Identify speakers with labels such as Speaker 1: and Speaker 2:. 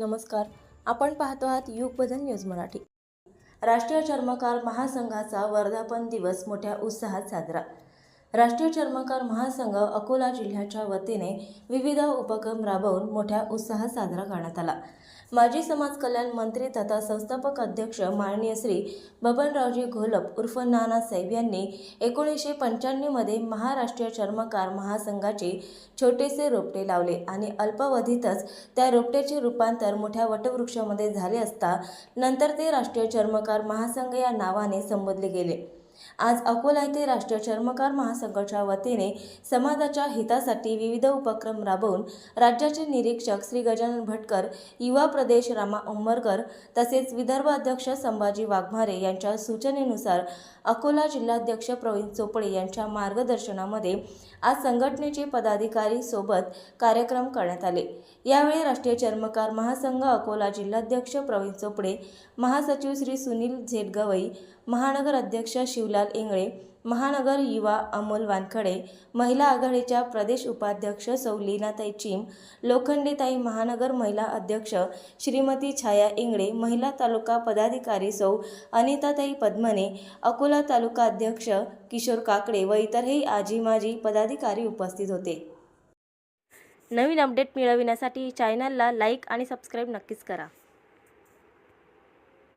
Speaker 1: नमस्कार. आपण पाहतो आहात युग बदल न्यूज मराठी. राष्ट्रीय चर्मकार महासंघाचा वर्धापन दिवस मोठ्या उत्साहात साजरा. राष्ट्रीय चर्मकार महासंघ अकोला जिल्ह्याच्या वतीने विविध उपक्रम राबवून मोठ्या उत्साहात साजरा करण्यात आला. माजी समाज कल्याण मंत्री तथा संस्थापक अध्यक्ष माननीय श्री बबनरावजी घोलप उर्फ नानासाहेब यांनी एकोणीसशे पंच्याण्णवमध्ये महाराष्ट्रीय चर्मकार महासंघाचे छोटेसे रोपटे लावले आणि अल्पावधीतच त्या रोपट्याचे रूपांतर मोठ्या वटवृक्षामध्ये झाले असता नंतर ते राष्ट्रीय चर्मकार महासंघ या नावाने संबोधले गेले. आज अकोला येथे राष्ट्रीय चर्मकार महासंघाच्या वतीने समाजाच्या हितासाठी विविध उपक्रम राबवून राज्याचे निरीक्षक श्री गजानन भटकर युवा प्रदेश रामा उंबरकर तसेच विदर्भ अध्यक्ष संभाजी वाघमारे यांच्या सूचनेनुसार अकोला जिल्हाध्यक्ष प्रवीण चोपडे यांच्या मार्गदर्शनामध्ये आज संघटनेचे पदाधिकारी सोबत कार्यक्रम करण्यात आले. यावेळी राष्ट्रीय चर्मकार महासंघ अकोला जिल्हाध्यक्ष प्रवीण चोपडे महासचिव श्री सुनील झेटगवई महानगर अध्यक्ष शिव शिवलाल इंगळे महानगर युवा अमोल वानखडे महिला आघाडीच्या प्रदेश उपाध्यक्ष सौ लीनाताई चिम लोखंडेताई महानगर महिला अध्यक्ष श्रीमती छाया इंगळे महिला तालुका पदाधिकारी सौ अनिताताई पद्मने अकोला तालुका अध्यक्ष किशोर काकडे व इतरही आजी माजी पदाधिकारी उपस्थित होते. नवीन अपडेट मिळविण्यासाठी चॅनलला लाईक आणि सबस्क्राईब नक्कीच करा.